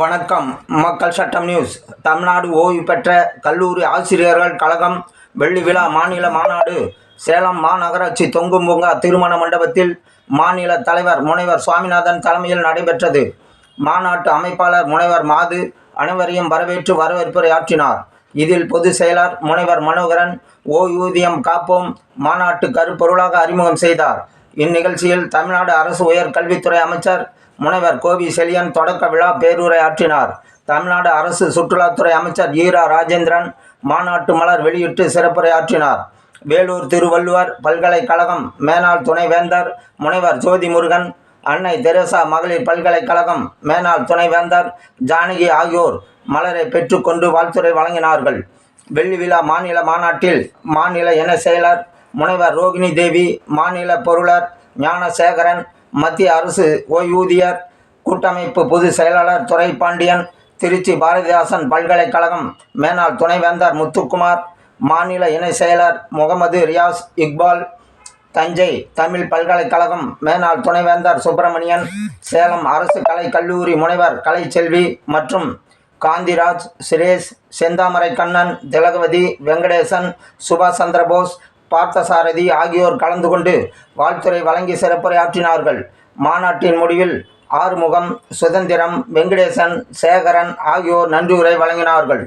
வணக்கம். மக்கள் சட்டம் நியூஸ். தமிழ்நாடு ஓய்வு பெற்ற கல்லூரி ஆசிரியர்கள் கழகம் வெள்ளி விழா மாநில மாநாடு சேலம் மாநகராட்சி தொங்கும் பூங்கா திருமண மண்டபத்தில் மாநில தலைவர் முனைவர் சுவாமிநாதன் தலைமையில் நடைபெற்றது. மாநாட்டு அமைப்பாளர் முனைவர் மாது அனைவரையும் வரவேற்று வரவேற்புரை ஆற்றினார். இதில் பொதுச் செயலர் முனைவர் மனோகரன் ஓய்வூதியம் காப்போம் மாநாட்டு கருப்பொருளாக அறிமுகம் செய்தார். இந்நிகழ்ச்சியில் தமிழ்நாடு அரசு உயர் கல்வித்துறை அமைச்சர் முனைவர் கோவி செழியன் தொடக்க விழா பேருரையாற்றினார். தமிழ்நாடு அரசு சுற்றுலாத்துறை அமைச்சர் ஈரா ராஜேந்திரன் மாநாட்டு மலர் வெளியிட்டு சிறப்புரையாற்றினார். வேலூர் திருவள்ளுவர் பல்கலைக்கழகம் மேனாள் துணைவேந்தர் முனைவர் ஜோதி முருகன் அன்னை தெரேசா மகளிர் பல்கலைக்கழகம் மேனாள் துணைவேந்தர் ஜானகி ஆகியோர் மலரை பெற்றுக்கொண்டு வாழ்த்துறை வழங்கினார்கள். வெள்ளி விழா மாநில மாநாட்டில் மாநில இணை செயலர் முனைவர் ரோகிணி தேவி மாநில பொருளர் ஞானசேகரன் மத்திய அரசு ஓய்வூதியர் கூட்டமைப்பு பொதுச் செயலாளர் துறை பாண்டியன் திருச்சி பாரதிதாசன் பல்கலைக்கழகம் மேனாள் துணைவேந்தர் முத்துக்குமார் மாநில இணை செயலர் முகமது ரியாஸ் இக்பால் தஞ்சை தமிழ் பல்கலைக்கழகம் மேனாள் துணைவேந்தர் சுப்பிரமணியன் சேலம் அரசு கலை கல்லூரி முனைவர் கலைச்செல்வி மற்றும் காந்திராஜ் சுரேஷ் செந்தாமரை கண்ணன் திலகவதி வெங்கடேசன் சுபாஷ் சந்திரபோஸ் பார்த்தசாரதி ஆகியோர் கலந்து கொண்டு வாழ்த்துறை வழங்கி சிறப்புரையாற்றினார்கள். மாநாட்டின் முடிவில் ஆறுமுகம் சுதந்திரம் வெங்கடேசன் சேகரன் ஆகியோர் நன்றியுரை வழங்கினார்கள்.